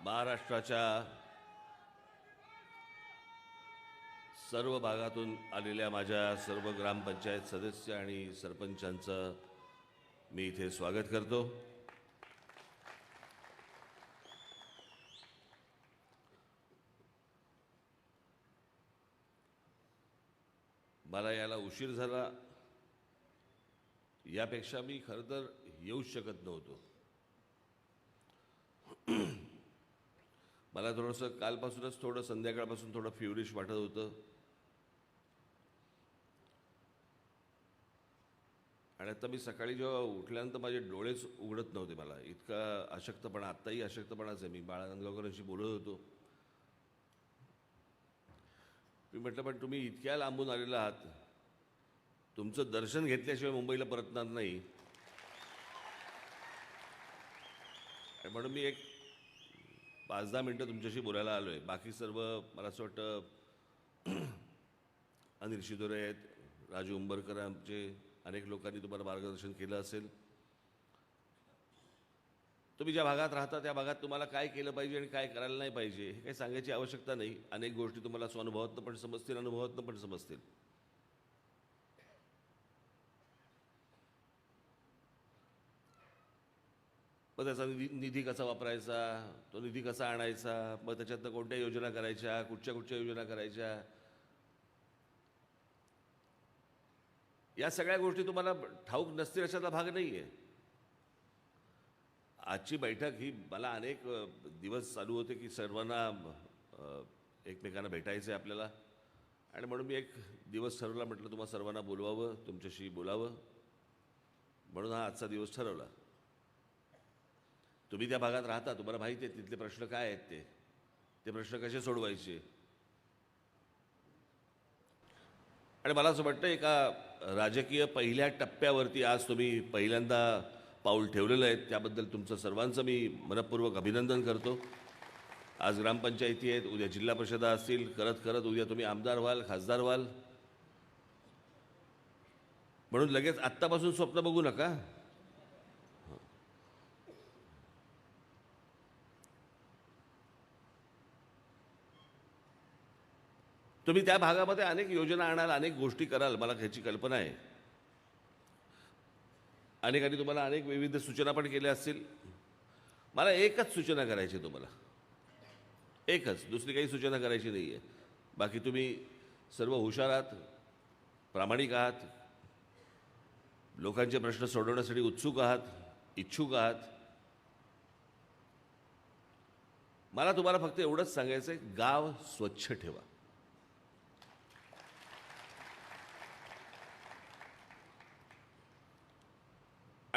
महाराष्ट्राच्या सर्व भागातून आलेल्या माझ्या सर्व ग्रामपंचायत सदस्य आणि सरपंचांचं मी इथे स्वागत करतो. मला याला उशीर झाला. यापेक्षा मी खरं तर येऊच शकत नव्हतो. मला थोडंसं कालपासूनच थोडं संध्याकाळपासून थोडं फ्युरिश वाटत होतं. आणि आता मी सकाळी जेव्हा उठल्यानंतर माझे डोळेच उघडत नव्हते मला. इतका अशक्तपणा आत्ताही अशक्तपणाच आहे. मी बाळानंदगावकरांशी बोलत होतो. मी म्हटलं पण तुम्ही इतक्या लांबून आलेला आहात. तुमचं दर्शन घेतल्याशिवाय मुंबईला परतणार नाही. आणि म्हणून मी एक पाच दहा मिनटं तुमच्याशी बोलायला आलो आहे बाकी सर्व मला असं वाटतं अनिल शिदोरे आहेत राजू उंबरकर आमचे अनेक लोकांनी तुम्हाला मार्गदर्शन केलं असेल. तुम्ही ज्या भागात राहता त्या भागात तुम्हाला काय केलं पाहिजे आणि काय करायला नाही पाहिजे हे काही सांगायची आवश्यकता नाही. अनेक गोष्टी तुम्हाला स्वानुभवातनं पण समजतील अनुभवातनं पण समजतील. मग त्याचा निधी निधी कसा वापरायचा? तो निधी कसा आणायचा? मग त्याच्यातनं कोणत्या योजना करायच्या? कुठच्या कुठच्या योजना करायच्या? या सगळ्या गोष्टी तुम्हाला ठाऊक नसतील अशातला भाग नाही आहे आजची बैठक ही मला अनेक दिवस चालू होते की सर्वांना एकमेकांना भेटायचं आहे आपल्याला. आणि म्हणून मी एक दिवस ठरवला म्हटलं तुम्हाला सर्वांना बोलवावं तुमच्याशी बोलावं. म्हणून हा आजचा दिवस ठरवला. तुम्ही त्या भागात राहता तुम्हाला माहिती आहे तिथले प्रश्न काय आहेत ते. ते प्रश्न कसे सोडवायचे? आणि मला असं वाटतं एका राजकीय पहिल्या टप्प्यावरती आज तुम्ही पहिल्यांदा पाऊल ठेवलेलं आहे. त्याबद्दल तुमचं सर्वांचं मी मनपूर्वक अभिनंदन करतो. आज ग्रामपंचायती आहेत उद्या जिल्हा परिषदा असतील करत करत उद्या तुम्ही आमदार व्हाल खासदार व्हाल. म्हणून लगेच आत्तापासून स्वप्न बघू नका. तुम्ही त्या भागामध्ये अनेक योजना आणाल अनेक गोष्टी कराल मला ह्याची कल्पना आहे. अनेकांनी तुम्हाला अनेक विविध सूचना पण केल्या असतील. मला एकच सूचना करायची आहे तुम्हाला. एकच दुसरी काही सूचना करायची नाही आहे बाकी तुम्ही सर्व हुशार आहात प्रामाणिक आहात लोकांचे प्रश्न सोडवण्यासाठी उत्सुक आहात इच्छुक आहात. मला तुम्हाला फक्त एवढंच सांगायचं आहे गाव स्वच्छ ठेवा.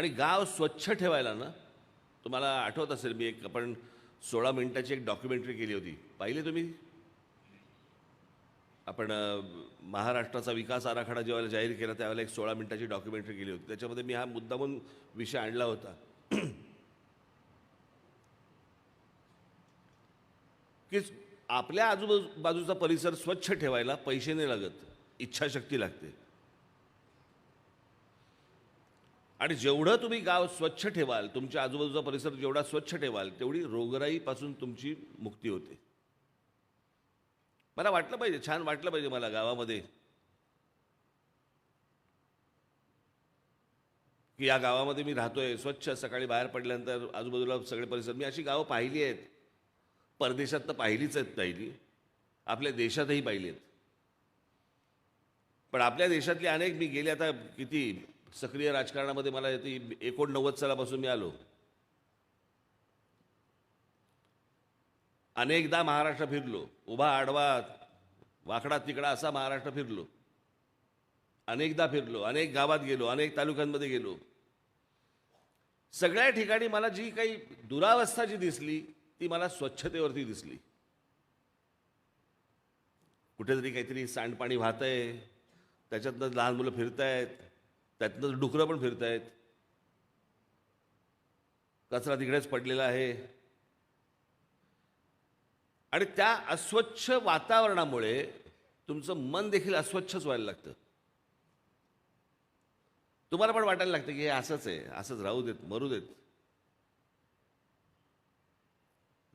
आणि गाव स्वच्छ ठेवायला ना तुम्हाला आठवत असेल मी एक आपण सोळा मिनिटाची एक डॉक्युमेंटरी केली होती. पाहिली तुम्ही? आपण महाराष्ट्राचा विकास आराखडा जेव्हा जाहीर केला त्यावेळेला एक सोळा मिनिटाची डॉक्युमेंटरी केली होती. त्याच्यामध्ये मी हा मुद्दामून विषय आणला होता. की आपल्या आजूबाजूचा परिसर स्वच्छ ठेवायला पैसे नाही लागत इच्छाशक्ती लागते. आणि जेवढं तुम्ही गाव स्वच्छ ठेवाल तुमच्या आजूबाजूचा परिसर जेवढा स्वच्छ ठेवाल तेवढी रोगराईपासून तुमची मुक्ती होते. मला वाटलं पाहिजे छान वाटलं पाहिजे मला गावामध्ये. की या गावामध्ये मी राहतोय स्वच्छ सकाळी बाहेर पडल्यानंतर आजूबाजूला सगळे परिसर. मी अशी गावं पाहिली आहेत. परदेशात तर पाहिलीच आहेत पाहिली. आपल्या देशातही पाहिली आहेत. पण आपल्या देशातले अनेक मी गेले आता किती सक्रिय राजकारणामध्ये मला ती एकोणनव्वद सालापासून मी आलो. अनेकदा महाराष्ट्र फिरलो. उभा आडवा वाकडा तिकडा असा महाराष्ट्र फिरलो. अनेकदा फिरलो अनेक गावात गेलो अनेक तालुक्यांमध्ये गेलो. सगळ्या ठिकाणी मला जी काही दुरावस्था जी दिसली ती मला स्वच्छतेवरती दिसली. कुठेतरी काहीतरी सांडपाणी वाहतंय त्याच्यातनं लहान मुलं फिरतायत त्यातनं डुकरं पण फिरतायत. कचरा तिकडेच पडलेला आहे. आणि त्या अस्वच्छ वातावरणामुळे तुमचं मन देखील अस्वच्छच व्हायला लागतं. तुम्हाला पण वाटायला लागतं की हे असंच आहे असंच राहू देत मरू देत.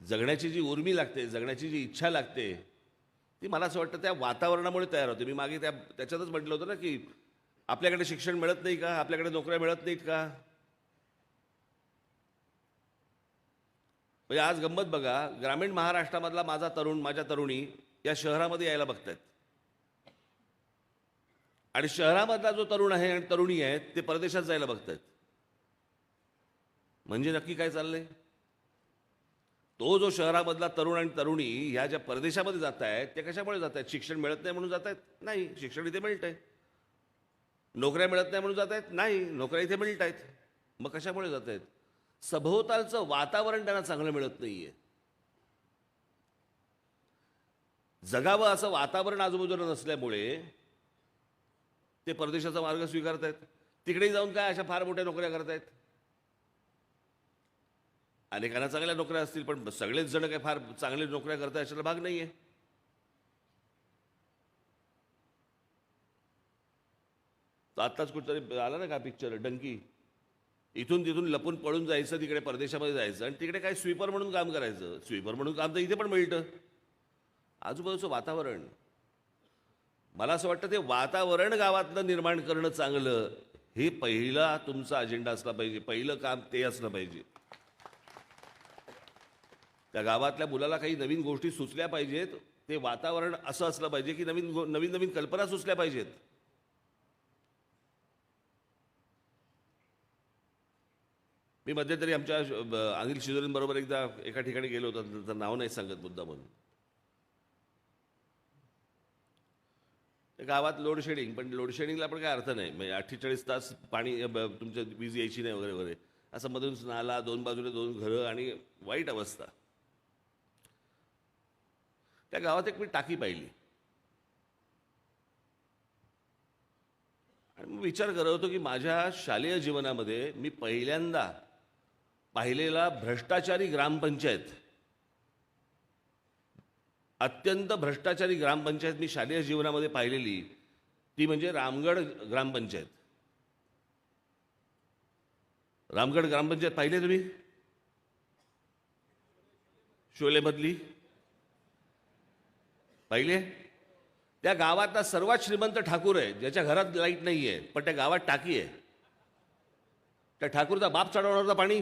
जगण्याची जी उर्मी लागते जगण्याची जी इच्छा लागते ती मला असं वाटतं त्या वातावरणामुळे तयार होते. मी मागे त्या त्याच्यातच म्हटलं होतं ना की आपल्याकडे शिक्षण मिळत नाही का? आपल्याकडे नोकऱ्या मिळत नाहीत का? म्हणजे आज गंमत बघा ग्रामीण महाराष्ट्रामधला माझा तरुण माझ्या तरुणी या शहरामध्ये यायला बघतायत. आणि शहरामधला जो तरुण आहे आणि तरुणी आहेत ते परदेशात जायला बघतायत. म्हणजे नक्की काय चाललंय? तो जो शहरामधला तरुण आणि तरुणी ह्या ज्या परदेशामध्ये जात आहेत ते कशामुळे जात आहेत शिक्षण मिळत नाही म्हणून जात आहेत नाही शिक्षण इथे मिळत आहे नोकऱ्या मिळत नाही म्हणून जात आहेत नाही. नोकऱ्या इथे मिळत आहेत मग कशामुळे जात आहेत सभोवतालचं वातावरण त्यांना चांगलं मिळत नाही आहे जगावं असं वातावरण आजूबाजूला नसल्यामुळे ते परदेशाचा मार्ग स्वीकारत आहेत तिकडे जाऊन काय अशा फार मोठ्या नोकऱ्या करतायत? अनेकांना चांगल्या नोकऱ्या असतील पण सगळेच जण काय फार चांगले नोकऱ्या करतात अशाला भाग नाही आहे आत्ताच कुठतरी आला ना का पिक्चर डंकी. इथून तिथून लपून पळून जायचं तिकडे परदेशामध्ये जायचं आणि तिकडे काय स्वीपर म्हणून काम करायचं. स्वीपर म्हणून काम तर इथे पण मिळतं. आजूबाजूचं वातावरण. मला असं वाटतं ते वातावरण गावातलं निर्माण करणं चांगलं. हे पहिला तुमचा अजेंडा असला पाहिजे. पहिलं काम ते असलं पाहिजे. त्या गावातल्या मुलाला काही नवीन गोष्टी सुचल्या पाहिजेत. ते वातावरण असं असलं पाहिजे की नवीन गो- नवीन नवीन कल्पना सुचल्या पाहिजेत. मी मध्यंतरी आमच्या अनिल शिजोरींबरोबर एकदा एका ठिकाणी गेलो होतो त्याचं नाव नाही सांगत मुद्दा म्हणून. त्या गावात लोडशेडिंग पण लोडशेडिंगला पण काय अर्थ नाही. म्हणजे अठ्ठेचाळीस तास पाणी तुमच्या वीज यायची नाही वगैरे वगैरे. असं मधून नाला दोन बाजूने दोन घरं आणि वाईट अवस्था. त्या गावात एक मी टाकी पाहिली. आणि मी विचार करत होतो की माझ्या शालेय जीवनामध्ये मी पहिल्यांदा पाहिलेला भ्रष्टाचारी ग्रामपंचायत. अत्यंत भ्रष्टाचारी ग्रामपंचायत मी शालेय जीवनामध्ये पाहिलेली ती म्हणजे रामगड ग्रामपंचायत. रामगड ग्रामपंचायत पाहिले तुम्ही? शोलेमधली. पाहिले? त्या गावातला सर्वात श्रीमंत ठाकूर आहे ज्याच्या घरात लाइट नाही आहे पण त्या गावात टाकी आहे. त्या ठाकूरचा बाप चढवणार होता पाणी.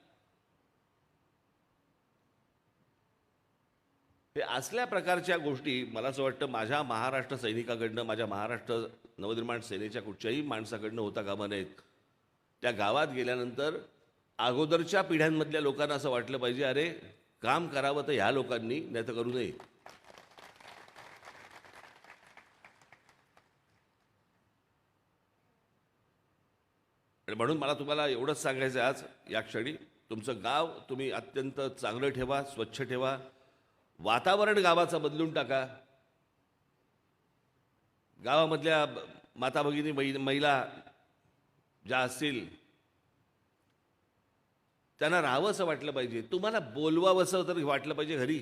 हे असल्या प्रकारच्या गोष्टी मला असं वाटतं माझ्या महाराष्ट्र सैनिकाकडनं माझ्या महाराष्ट्र नवनिर्माण सेनेच्या कुठच्याही माणसाकडनं होता कामा नयेत त्या गावात गेल्यानंतर अगोदरच्या पिढ्यांमधल्या लोकांना असं वाटलं पाहिजे अरे काम करावं तर ह्या लोकांनी नाही तर करू नये. आणि म्हणून मला तुम्हाला एवढंच सांगायचं आहे आज या क्षणी. तुमचं गाव तुम्ही अत्यंत चांगलं ठेवा स्वच्छ ठेवा. वातावरण गावाचं बदलून टाका. गावामधल्या माता भगिनी महिला ज्या असतील त्यांना राहावंसं वाटलं पाहिजे. तुम्हाला बोलवावंसं तर वाटलं पाहिजे घरी.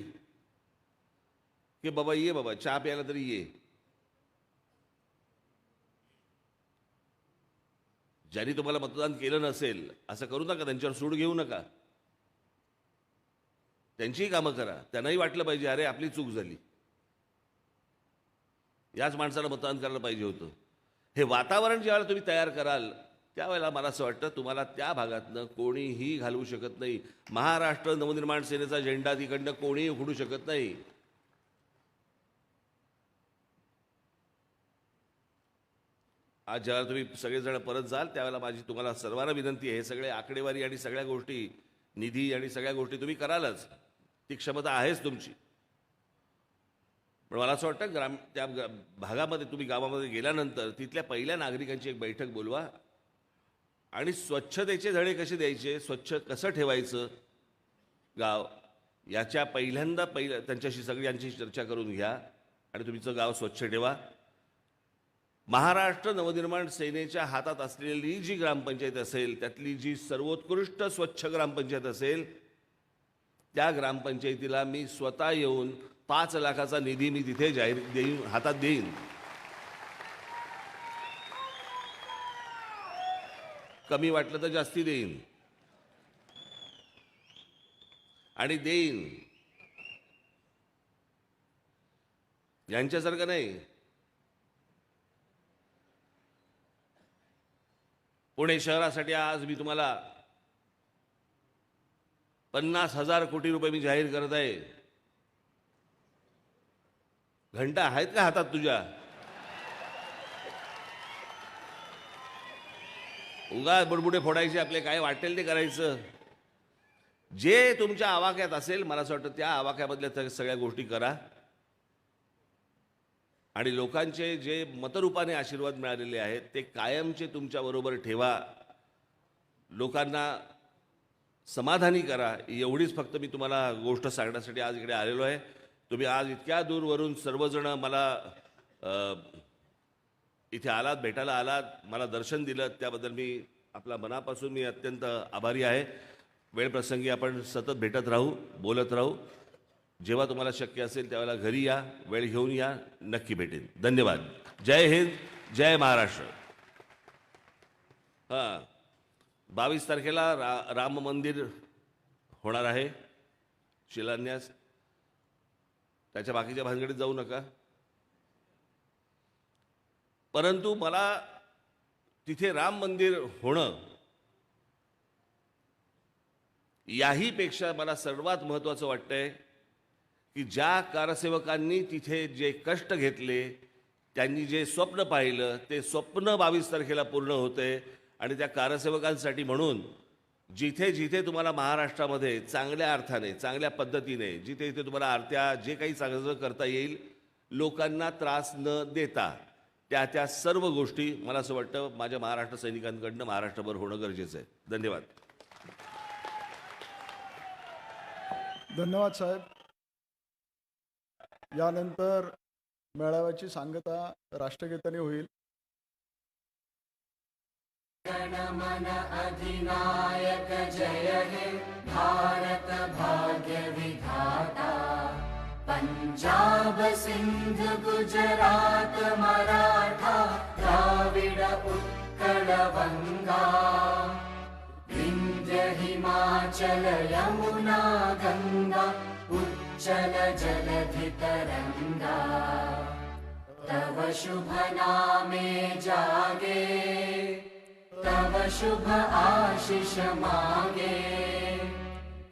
की बाबा ये बाबा चहा प्यायला तरी ये. ज्यांनी तुम्हाला मतदान केलं नसेल असं करू नका त्यांच्यावर सूड घेऊ नका. त्यांचीही कामं करा. त्यांनाही वाटलं पाहिजे अरे आपली चूक झाली. याच माणसाला मतदान करायला पाहिजे होतं. हे वातावरण ज्यावेळेला तुम्ही तयार कराल त्यावेळेला मला असं वाटतं तुम्हाला त्या भागातनं कोणीही घालवू शकत नाही. महाराष्ट्र नवनिर्माण सेनेचा झेंडा तिकडनं कोणीही उघडू शकत नाही. आज ज्यावेळेला तुम्ही सगळेजण परत जाल त्यावेळेला माझी तुम्हाला सर्वांना विनंती आहे हे सगळे आकडेवारी आणि सगळ्या गोष्टी निधी आणि सगळ्या गोष्टी तुम्ही करालच. ती क्षमता आहेच तुमची. पण मला असं वाटतं ग्राम त्या भागामध्ये तुम्ही गावामध्ये गेल्यानंतर तिथल्या पहिल्या नागरिकांची एक बैठक बोलवा आणि स्वच्छतेचे धडे कसे द्यायचे स्वच्छ कसं ठेवायचं गाव याच्या पहिल्यांदा पहिल्या त्यांच्याशी सगळ्यांची चर्चा करून घ्या आणि तुमचं गाव स्वच्छ ठेवा. महाराष्ट्र नवनिर्माण सेनेच्या हातात असलेली जी ग्रामपंचायत असेल त्यातली जी सर्वोत्कृष्ट स्वच्छ ग्रामपंचायत असेल त्या ग्रामपंचायतीला मी स्वतः येऊन पाच लाखाचा निधी मी तिथे जाहीर देईन हातात देईन. कमी वाटलं तर जास्ती देईन. आणि देईन. यांच्यासारखं नाही. पुणे शहरासाठी आज मी तुम्हाला पन्नास हजार कोटी रुपये मी जाहीर करत आहे. घंटा आहेत का हातात तुझ्या? उगा बुडबुडे फोडायचे आपले काय वाटेल ते करायचं. जे तुमच्या आवाक्यात असेल मला असं वाटतं त्या आवाक्यामधल्या सगळ्या गोष्टी करा. आणि लोकांचे जे मतरूपाने आशीर्वाद मिळालेले आहेत ते कायमचे तुमच्याबरोबर ठेवा. लोकांना समाधानी करा. एवढीच फक्त मी तुम्हाला गोष्ट सांगण्यासाठी आज इकडे आलेलो आहे. तुम्ही आज इतक्या दूरवरून सर्वजण मला इथे आलात भेटायला आलात मला दर्शन दिलं. त्याबद्दल मी आपल्या मनापासून मी अत्यंत आभारी आहे. वेळप्रसंगी आपण सतत भेटत राहू बोलत राहू. जेव्हा तुम्हाला शक्य असेल त्यावेळेला घरी या वेळ घेऊन या नक्की भेटेन. धन्यवाद. जय हिंद जय महाराष्ट्र. हां. बावीस तारखेला रा राम मंदिर होणार आहे. शिलान्यास. त्याच्या बाकीच्या भानगडीत जाऊ नका. परंतु मला तिथे राम मंदिर होणं याहीपेक्षा मला सर्वात महत्त्वाचं वाटतंय की ज्या कारसेवकांनी तिथे जे कष्ट घेतले त्यांनी जे स्वप्न पाहिलं ते स्वप्न बावीस तारखेला पूर्ण होते आणि त्या कारसेवकांसाठी म्हणून जिथे जिथे तुम्हाला महाराष्ट्रामध्ये चांगल्या अर्थाने चांगल्या पद्धतीने जिथे जिथे तुम्हाला आरत्या जे काही चांगलं करता येईल लोकांना त्रास न देता त्या त्या सर्व गोष्टी मला असं वाटतं माझ्या महाराष्ट्र सैनिकांकडनं महाराष्ट्रभर होणं गरजेचं आहे. धन्यवाद. धन्यवाद साहेब. यानंतर मेळाव्याची सांगता राष्ट्रगीताने होईल. पञ्जाब सिन्ध गुजरात मराठा द्राविड उत्कल बङ्गा विन्ध्य हिमाचल यमुना गङ्गा उच्चल जलधितरङ्गा तव शुभ नामे जागे शुभ आशिष मागे।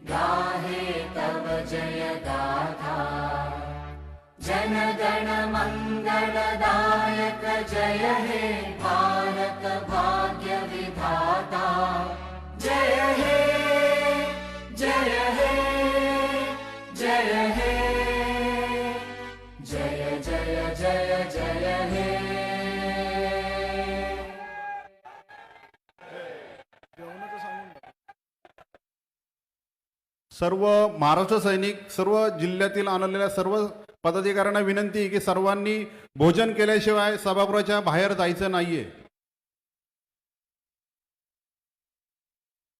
गाहे तव जय गाथा जनगण मङ्गलदायक जय हे भारत भाग्य विधाता। जय हे सर्व महाराष्ट्र सैनिक सर्व जिल्ह्यातील आणलेल्या सर्व पदाधिकाऱ्यांना विनंती आहे की सर्वांनी भोजन केल्याशिवाय सभागृहाच्या बाहेर जायचं नाहीये.